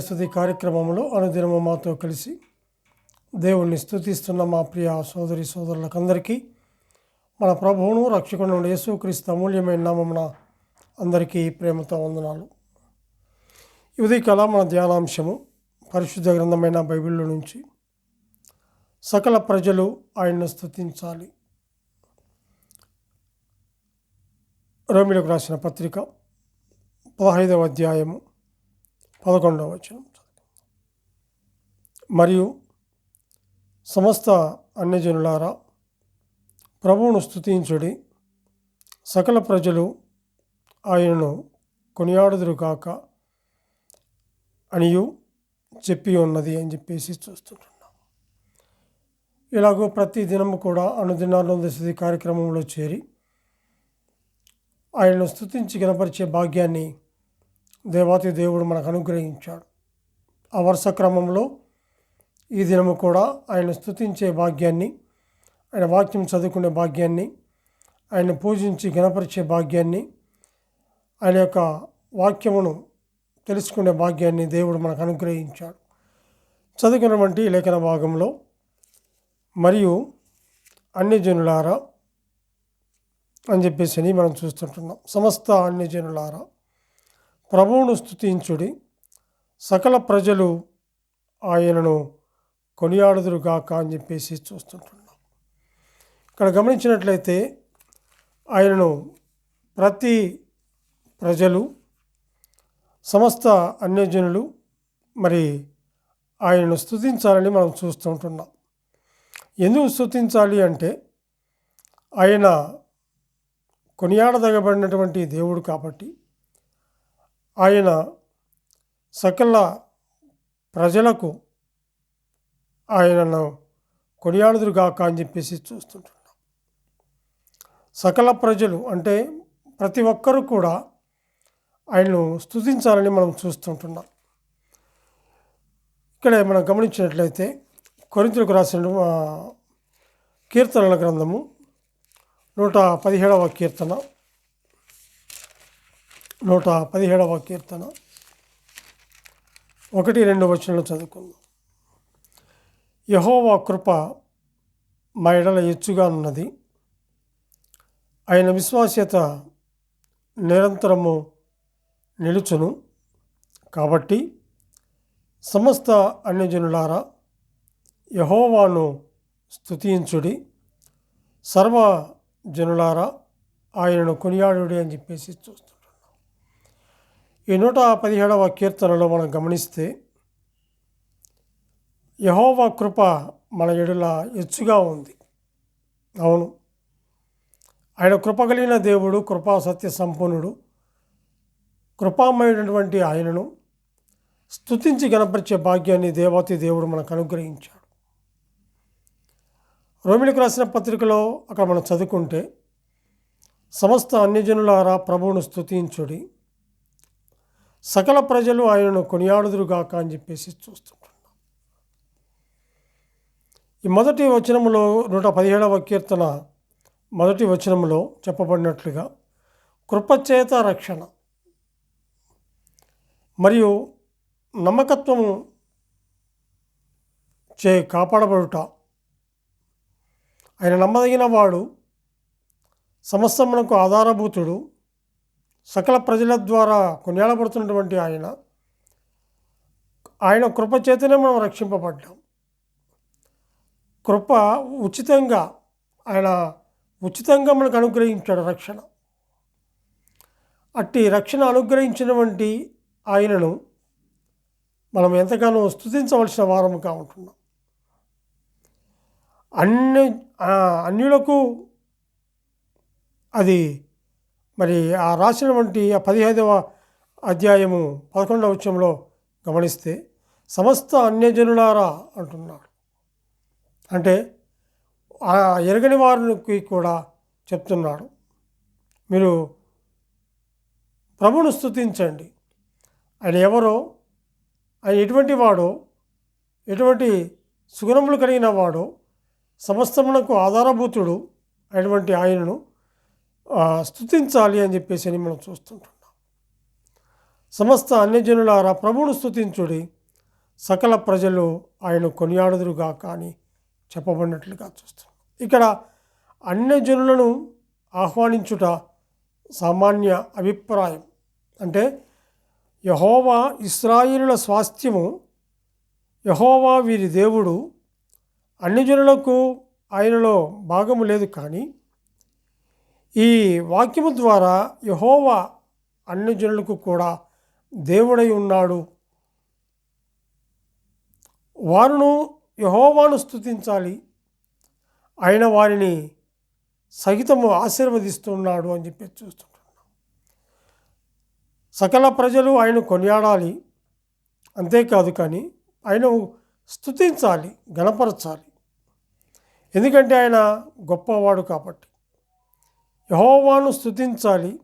అరుణోదయ స్థుతి కార్యక్రమంలో అనుదినము మాతో కలిసి దేవుణ్ణి స్థుతిస్తున్న మా ప్రియ సోదరి సోదరులకందరికీ మన ప్రభువును రక్షకుడు యేసుక్రీస్తు అమూల్యమైన నామమున అందరికీ ప్రేమతో వందనాలు. ఇది ఉదయకాల మన ధ్యానాంశము పరిశుద్ధ గ్రంథమైన బైబిల్లో నుంచి సకల ప్రజలు ఆయన్ను స్థుతించాలి. రోమిలకు రాసిన పత్రిక పదహైదవ అధ్యాయము పదకొండవ వచనం మరియు సమస్త అన్యజనులారా ప్రభువును స్థుతించుడి సకల ప్రజలు ఆయనను కొనియాడుదురు కాక అనియు చెప్పి ఉన్నది అని చెప్పేసి చూస్తుంటున్నాం. ఇలాగో ప్రతి దినము కూడా అనుదినాల్లో దశది కార్యక్రమంలో చేరి ఆయనను స్థుతించి కనపరిచే భాగ్యాన్ని దేవాతి దేవుడు మనకు అనుగ్రహించాడు. ఆ వరుస క్రమంలో ఈ దినము కూడా ఆయన స్తుతించే భాగ్యాన్ని ఆయన వాక్యం చదువుకునే భాగ్యాన్ని ఆయన పూజించి గణపరిచే భాగ్యాన్ని ఆయన యొక్క వాక్యమును తెలుసుకునే భాగ్యాన్ని దేవుడు మనకు అనుగ్రహించాడు. చదువుకున్నటువంటి లేఖన భాగంలో మరియు అన్ని జనులారా అని చెప్పేసి మనం చూస్తుంటున్నాం. సమస్త అన్యజనులారా జనులారా ప్రభువును స్థుతించుడి సకల ప్రజలు ఆయనను కొనియాడుదురుగాక అని చెప్పేసి చూస్తుంటున్నాం. ఇక్కడ గమనించినట్లయితే ఆయనను ప్రతి ప్రజలు సమస్త అన్యజనులు మరి ఆయనను స్థుతించాలని మనం చూస్తూ ఉంటున్నాం. ఎందుకు స్థుతించాలి అంటే ఆయన కొనియాడదగబడినటువంటి దేవుడు కాబట్టి ఆయన సకల ప్రజలకు ఆయనను కొనియాడుదురుగాక అని చెప్పేసి చూస్తుంటున్నాం. సకల ప్రజలు అంటే ప్రతి ఒక్కరూ కూడా ఆయనను స్తుతించాలని మనం చూస్తుంటున్నాం. ఇక్కడ మనం గమనించినట్లయితే కొరింతలకు రాసిన కీర్తనల గ్రంథము నూట పదిహేడవ కీర్తన. నూట పదిహేడవ కీర్తన. ఒకటి రెండు వచనాలు చదువుకుందాం. యహోవా కృప మా ఎడల ఎచ్చుగా ఉన్నది ఆయన విశ్వాస్యత నిరంతరము నిలుచును. కాబట్టి సమస్త అన్యజనులారా యహోవాను స్తుతించుడి. సర్వ జనులారా ఆయనను కొనియాడుడి అని చెప్పేసి చూస్తుంటున్నాం ఈ నూట పదిహేడవ కీర్తనలో మనం గమనిస్తే యహోవా కృప మన ఎడుల ఎచ్చుగా ఉంది. అవును. ఆయన కృప కలిగిన దేవుడు కృపా సత్య సంపన్నుడు కృపామయుడైనటువంటి ఆయనను స్తుతించి గణపరిచే భాగ్యాన్ని దేవాతి దేవుడు మనకు అనుగ్రహించాడు. రోమిలకు రాసిన పత్రికలో అక్కడ మనం చదువుకుంటే సమస్త అన్యజనులారా ప్రభువును స్తుతించుడి సకల ప్రజలు ఆయనను కొనియాడుదురుగాక అని చెప్పేసి చూస్తుంటున్నాం. ఈ మొదటి వచనములో నూట పదిహేడవ కీర్తన మొదటి వచనములో చెప్పబడినట్లుగా కృపచేత రక్షణ మరియు నమ్మకత్వము చే కాపాడబడుట. ఆయన నమ్మదగిన వాడు సమస్తమునకు ఆధారభూతుడు సకల ప్రజల ద్వారా కొనియాడబడుతున్నటువంటి ఆయన ఆయన కృప చేతనే మనం రక్షింపబడ్డాం. కృప ఉచితంగా ఆయన ఉచితంగా మనకు అనుగ్రహించాడు రక్షణ. అట్టి రక్షణ అనుగ్రహించినటువంటి ఆయనను మనం ఎంతగానో స్థుతించవలసిన వారముగా ఉంటున్నాం. అన్ని అన్యులకు అది మరి ఆ రాసినటువంటి ఆ పదిహేదవ అధ్యాయము పదకొండవ వచ్చంలో గమనిస్తే సమస్త అన్యజనులారా అంటున్నాడు అంటే ఆ ఎరగని వారికి కూడా చెప్తున్నాడు. మీరు ప్రభును స్తుతించండి. ఆయన ఎవరో ఆయన ఎటువంటి వాడో ఎటువంటి సుగుణములు కలిగిన వాడో సమస్తమునకు ఆధారభూతుడు అయినటువంటి ఆయనను స్థుతించాలి అని చెప్పేసి అని మనం చూస్తుంటున్నాం. సమస్త అన్యజనులారా ప్రభువును స్థుతించుడి సకల ప్రజలు ఆయన కొనియాడుదురుగా కానీ చెప్పబడినట్లుగా చూస్తున్నాం. ఇక్కడ అన్యజనులను ఆహ్వానించుట సామాన్య అభిప్రాయం. అంటే యహోవా ఇస్రాయిలుల స్వాస్థ్యము యహోవా వీరి దేవుడు అన్యజనులకు ఆయనలో భాగము లేదు కానీ ఈ వాక్యము ద్వారా యహోవా అన్ని జనులకు కూడా దేవుడై ఉన్నాడు. వారును యహోవాను స్థుతించాలి ఆయన వారిని సహితము ఆశీర్వదిస్తున్నాడు అని చెప్పి చూస్తుంటున్నాం సకల ప్రజలు ఆయన కొనియాడాలి. అంతేకాదు కానీ ఆయన స్థుతించాలి గణపరచాలి. ఎందుకంటే ఆయన గొప్పవాడు కాబట్టి. యహోవాను స్తుతించాలి.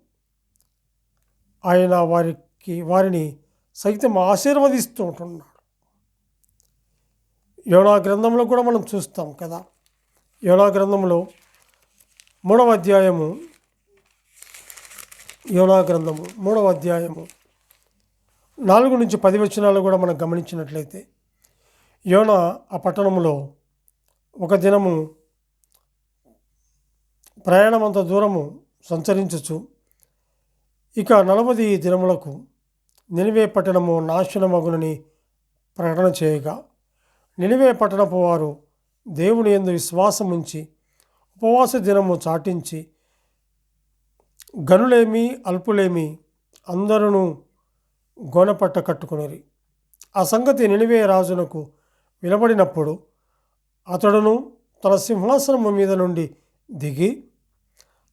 ఆయన వారికి వారిని సైతం ఆశీర్వదిస్తూ ఉంటున్నాడు. యోనా గ్రంథంలో కూడా మనం చూస్తాం కదా. యోనా గ్రంథంలో మూడవ అధ్యాయము యోనా గ్రంథము మూడవ అధ్యాయము నాలుగు నుంచి పది వచనాలు కూడా మనం గమనించినట్లయితే యోన ఆ పట్టణంలో ఒక దినము ప్రయాణం అంత దూరము సంచరించచ్చు ఇక నలభై దినములకు నినివే పట్టణము నాశనమగునని ప్రకటన చేయగా. నినివే పట్టణపు వారు దేవుని ఎందు విశ్వాసం ఉంచి ఉపవాస దినము చాటించి గనులేమి అల్పులేమి అందరూ గోనపట్ట కట్టుకునిరి. ఆ సంగతి నినివే రాజునకు వినబడినప్పుడు అతడును తన సింహాసనము మీద నుండి దిగి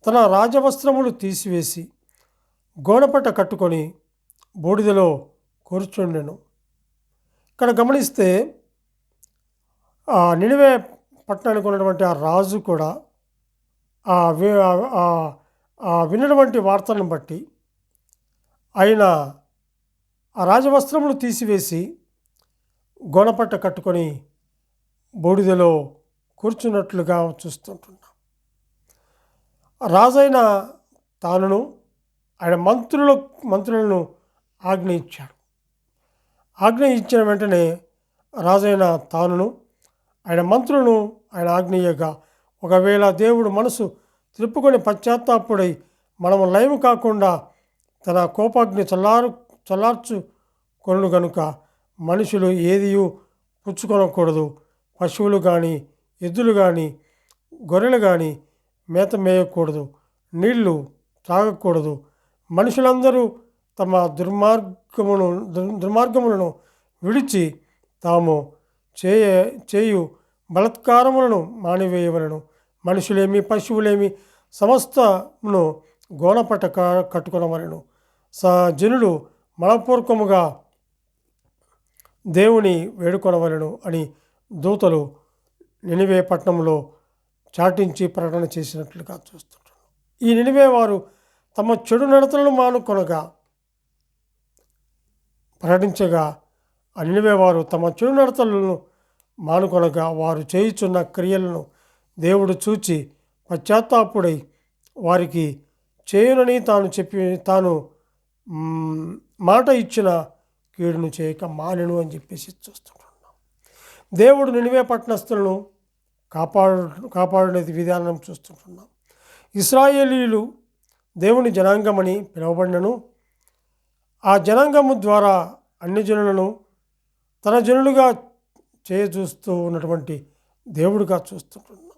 తన రాజవస్త్రములు తీసివేసి గోనపట్ట కట్టుకొని బూడిదలో కూర్చుండెను. ఇక్కడ గమనిస్తే ఆ నినివే పట్టణానికి ఉన్నటువంటి ఆ రాజు కూడా ఆ వి- ఆ- ఆ విన్నటువంటి వార్తలను బట్టి ఆయన ఆ రాజవస్త్రములు తీసివేసి గోనపట్ట కట్టుకొని బూడిదలో కూర్చున్నట్లుగా చూస్తుంటున్నాం. రాజైన తానును ఆయన మంత్రుల మంత్రులను ఆజ్ఞ ఇచ్చాడు ఆజ్ఞ ఇచ్చిన వెంటనే రాజైన తానును ఆయన మంత్రులను ఆయన ఆజ్ఞయ్యగా ఒకవేళ దేవుడు మనసు త్రిప్పుకొని పశ్చాత్తాపుడై మనము లయము కాకుండా తన కోపాగ్ని చల్లారు చల్లార్చు కనుక గనుక మనుషులు ఏదియు పుచ్చుకొనకూడదు. పశువులు కానీ ఎద్దులు కానీ గొర్రెలు కానీ మేత మేయకూడదు నీళ్ళు త్రాగకూడదు మనుషులందరూ తమ దుర్మార్గమును దుర్మార్గములను విడిచి తాము చేయ చేయు బలత్కారములను మానివేయవలను. మనుషులేమి పశువులేమి సమస్తమును గోనపట్ట కట్టుకునవలను. స జనులు మనపూర్వకముగా దేవుని వేడుకొనవలను అని దూతలు నినివే పట్టణంలో చాటించి ప్రకటన చేసినట్లుగా చూస్తుంటారు. ఈ నినివే వారు తమ చెడు నడతలను మానుకొనగా ప్రకటించగా ఆ నినివే వారు తమ చెడు నడతలను మానుకొనగా వారు చేయుచున్న క్రియలను దేవుడు చూచి పశ్చాత్తాపుడై వారికి చేయునని తాను చెప్పి తాను మాట ఇచ్చిన కీడును చేయక మానెను అని చెప్పేసి చూస్తుంటున్నాం దేవుడు నినివే పట్టణస్థులను కాపాడు కాపాడేది విధానం చూస్తుంటున్నాం. ఇస్రాయేలీలు దేవుని జనాంగమని పిలువబడినను. ఆ జనాంగము ద్వారా అన్ని జనులను తన జనులుగా చేయచూస్తూ ఉన్నటువంటి దేవుడుగా చూస్తుంటున్నాం.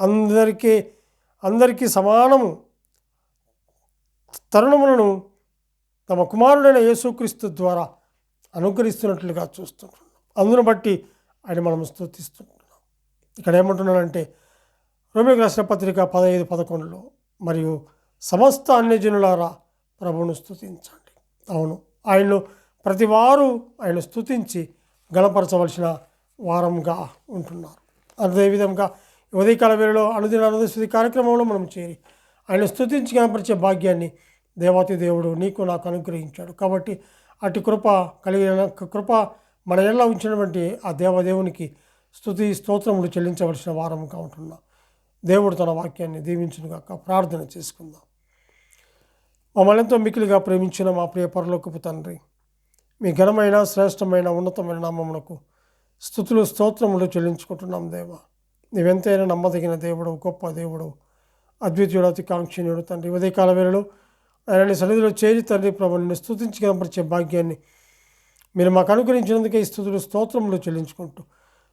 అందరికీ అందరికీ సమానము తరుణములను తమ కుమారుడైన యేసుక్రీస్తు ద్వారా అనుకరిస్తున్నట్లుగా చూస్తుంటున్నాం. అందును బట్టి ఆయన మనం స్తుతిస్తుంటున్నాం. ఇక్కడ ఏమంటున్నానంటే రోమిలకు రాసిన పత్రిక పదహైదు పదకొండులో మరియు సమస్త అన్యజనులారా ప్రభువును స్థుతించండి అవును ఆయన్ను ప్రతివారు ఆయన స్థుతించి గణపరచవలసిన వారంగా ఉంటున్నారు. అదేవిధంగా ఉదయకాల వేళలో అనుదిన అనుద కార్యక్రమంలో మనం చేరి ఆయన స్థుతించి కనపరిచే భాగ్యాన్ని దేవాతి దేవుడు నీకు నాకు అనుగ్రహించాడు. కాబట్టి అటు కృప కలిగిన కృప మన ఎలా ఉంచినటువంటి ఆ దేవదేవునికి స్థుతి స్తోత్రములు చెల్లించవలసిన వారముగా ఉంటున్నాం. దేవుడు తన వాక్యాన్ని దీవించునుగాక ప్రార్థన చేసుకుందాం. మమ్మల్ని ఎంతో మికిలిగా ప్రేమించిన మా ప్రియ పరలోకపు తండ్రి మీ ఘనమైన శ్రేష్టమైన ఉన్నతమైన నామమునకు స్థుతులు స్తోత్రములు చెల్లించుకుంటున్నాం దేవ. నీవెంతైనా నమ్మదగిన దేవుడు గొప్ప దేవుడు అద్వితీయుడు అతి కాంక్షణీయుడు తండ్రి. ఉదయకాల వేళలో ఆయన సన్నిధిలో చేరి తండ్రి ప్రభు నిన్ను స్థుతించి కనపరిచే భాగ్యాన్ని మీరు మాకు అనుగ్రహించినందుకే ఈ స్థుతులు స్తోత్రములు చెల్లించుకుంటూ